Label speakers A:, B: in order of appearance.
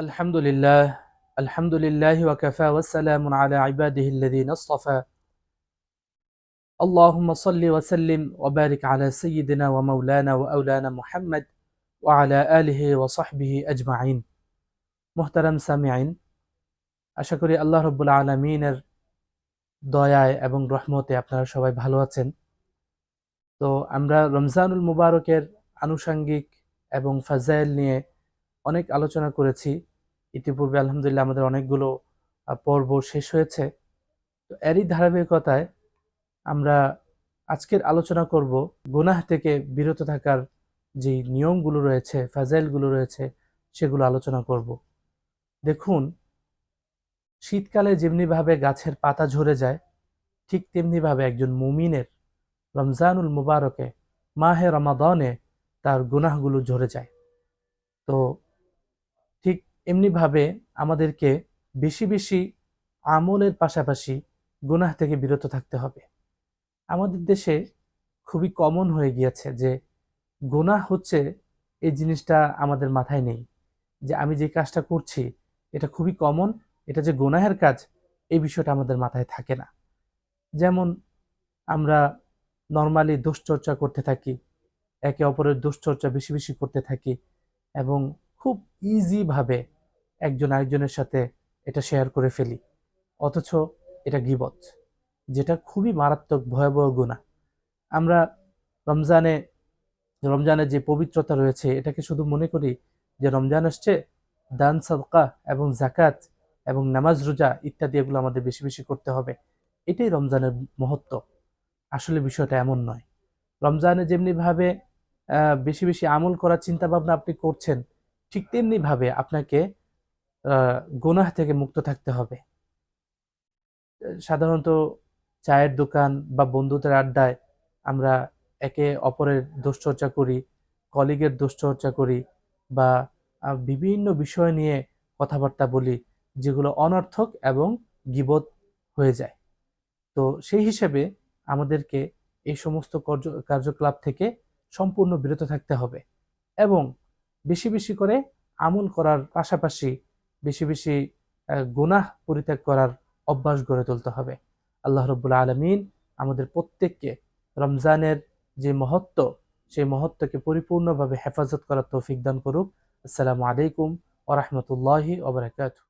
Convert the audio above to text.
A: الحمد لله الحمد لله وكفى والسلام على عباده الذين اصطفى اللهم صل وسلم وبارك على سيدنا ومولانا وأولانا محمد وعلى آله وصحبه أجمعين محترم سامعين আশা করি আল্লাহ রব্বুল আলমিনের দয়ায় এবং রহমতে আপনারা সবাই ভালো আছেন তো আমরা রমজানুল মুবারকের আনুষাঙ্গিক এবং ফাজাইল নিয়ে অনেক আলোচনা করেছি ইতিপূর্বে আলহামদুলিল্লাহ আমাদের অনেকগুলো পর্ব শেষ হয়েছে। তো এরই ধারাবাহিকতায় আমরা আজকের আলোচনা করব গুনাহ থেকে বিরত থাকার যে নিয়মগুলো রয়েছে, ফাজাইলগুলো রয়েছে, সেগুলো আলোচনা করব। দেখুন, শীতকালে যেমনিভাবে গাছের পাতা ঝরে যায়, ঠিক তেমনিভাবে একজন মুমিনের রমজানুল মুবারকে, মাহে রমাদনে তার গুনাহগুলো ঝরে যায়। তো এমনিভাবে আমাদেরকে বেশি বেশি আমলের পাশাপাশি গুনাহ থেকে বিরত থাকতে হবে। আমাদের দেশে খুবই কমন হয়ে গিয়েছে যে গুনাহ হচ্ছে এই জিনিসটা আমাদের মাথায় নেই। যে আমি যে কাজটা করছি, এটা খুবই কমন এটা যে গুনাহের কাজ, এই বিষয়টা আমাদের মাথায় থাকে না। যেমন আমরা নর্মালি দুশ্চর্চা করতে থাকি, একে অপরের দুশ্চর্চা বেশি বেশি করতে থাকি এবং খুব ইজিভাবে একজন আরেকজনের সাথে এটা শেয়ার করে ফেলি। অথচ এটা গিবত, যেটা খুবই মারাত্মক, ভয়াবহ গুণা আমরা রমজানে, রমজানের যে পবিত্রতা রয়েছে, এটাকে শুধু মনে করি যে রমজান আসছে, দান, সদকা এবং জাকাত এবং নামাজ, রোজা ইত্যাদি এগুলো আমাদের বেশি বেশি করতে হবে। এটাই রমজানের মহত্ব। আসলে বিষয়টা এমন নয়। রমজানে যেমনিভাবে বেশি বেশি আমল করার চিন্তা ভাবনা আপনি করছেন ঠিক তেমনি ভাবে আপনাকে গুনাহ থেকে মুক্ত থাকতে হবে। সাধারণত চায়ের দোকান বা বন্ধুদের আড্ডায় আমরা একে অপরের দুশ্চর্চা করি, কলিগের দুশ্চর্চা করি বা বিভিন্ন বিষয় নিয়ে কথাবার্তা বলি যেগুলো অনর্থক এবং গিবত হয়ে যায়। তো সেই হিসেবে আমাদেরকে এই সমস্ত কার্য- কার্যকলাপ থেকে সম্পূর্ণ বিরত থাকতে হবে এবং বেশি বেশি করে আমল করার পাশাপাশি বেশি বেশি গুনাহ পরিত্যাগ করার অভ্যাস গড়ে তুলতে হবে। আল্লাহ রব্বুল আলমিন আমাদের প্রত্যেককে রমজানের যে মহত্ব, সেই মহত্বকে পরিপূর্ণভাবে হেফাজত করার তৌফিক দান করুক। আসসালামু আলাইকুম ওরহমতুল্লাহি ওবরাকাতুহ